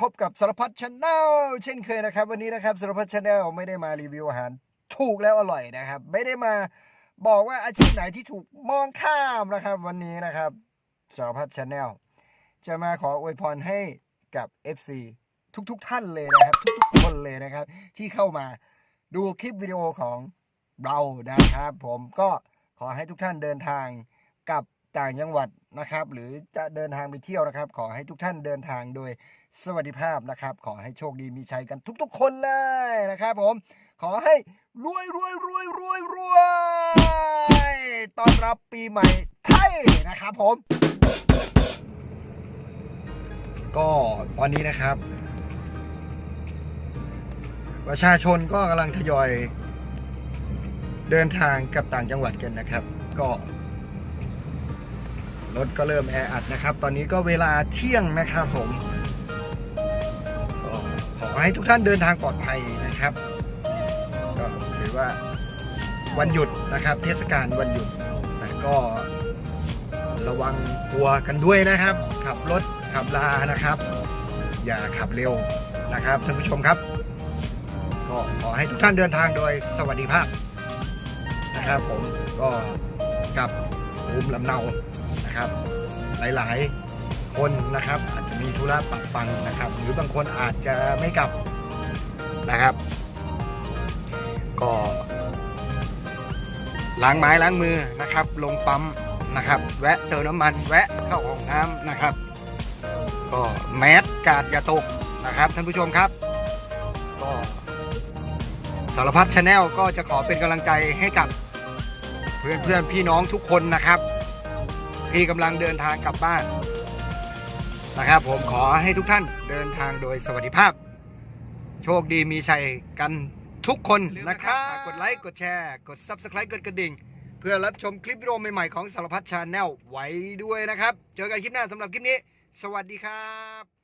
พบกับสารพัดชาแนลเช่นเคยนะครับ วันนี้นะครับสารพัดชาแนลไม่ได้มารีวิวอาหารถูกแล้วอร่อยนะครับ ไม่ได้มาบอกว่าอาชีพไหนที่ถูกมองข้ามนะครับ วันนี้นะครับสารพัดชาแนลจะมาขออวยพรให้กับ FC ทุกๆทท่านเลยนะครับ ทุกๆคนเลยนะครับ ที่เข้ามาดูคลิปวิดีโอของเรานะครับ ผมก็ขอให้ทุกท่านเดินทางกับ ต่างจังหวัดนะครับ หรือจะเดินทางไปเที่ยวนะครับ ขอให้ทุกท่านเดินทางโดยสวัสดิภาพนะครับ ขอให้โชคดีมีชัยกันทุกๆ คนเลยนะครับ ผม ขอให้รวยรวยรวยรวยรวยต้อนรับปีใหม่ไทยนะครับผม ก็ตอนนี้นะครับ ประชาชนก็กำลังทยอยเดินทางกับต่างจังหวัดกันนะครับ ก็ รถก็เริ่มแออัดนะครับ ตอนนี้ก็เวลาเที่ยงนะครับผมขอให้ทุกท่านเดินทางปลอดภัยนะครับ ก็ถือว่าวันหยุดนะครับ เทศกาลวันหยุดแต่ก็ระวังตัวกันด้วยนะครับ ขับรถขับลานะครับ อย่าขับเร็วนะครับท่านผู้ชมครับ ก็ขอให้ทุกท่านเดินทางโดยสวัสดิภาพนะครับผมก็กับภูมิลำเนา นะครับ หลายๆคนนะครับ อาจจะมีธุระปักปังนะครับ หรือบางคนอาจจะไม่กลับนะครับ ก็ล้างไม้ล้างมือนะครับ ลงปั๊มนะครับ แวะเติมน้ำมันแวะเข้าห้องน้ำนะครับ ก็แมสกาดอย่าตกนะครับท่านผู้ชมครับ ก็สารพัดชาแนลก็จะขอเป็นกำลังใจให้กับเพื่อนเพื่อนพี่น้องทุกคนนะครับ ที่กำลังเดินทางกลับบ้านนะครับ ผมขอให้ทุกท่านเดินทางโดยสวัสดิภาพ โชคดีมีชัยกันทุกคนนะครับกกดไลค์ กดแชร์ กด Subscribe กดกระดิ่ง เพื่อรับชมคลิปวิดีโอใหม่ๆของสารพัดชาแนลไว้ด้วยนะครับ เจอกันคลิปหน้าสำหรับคลิปนี้ สวัสดีครับ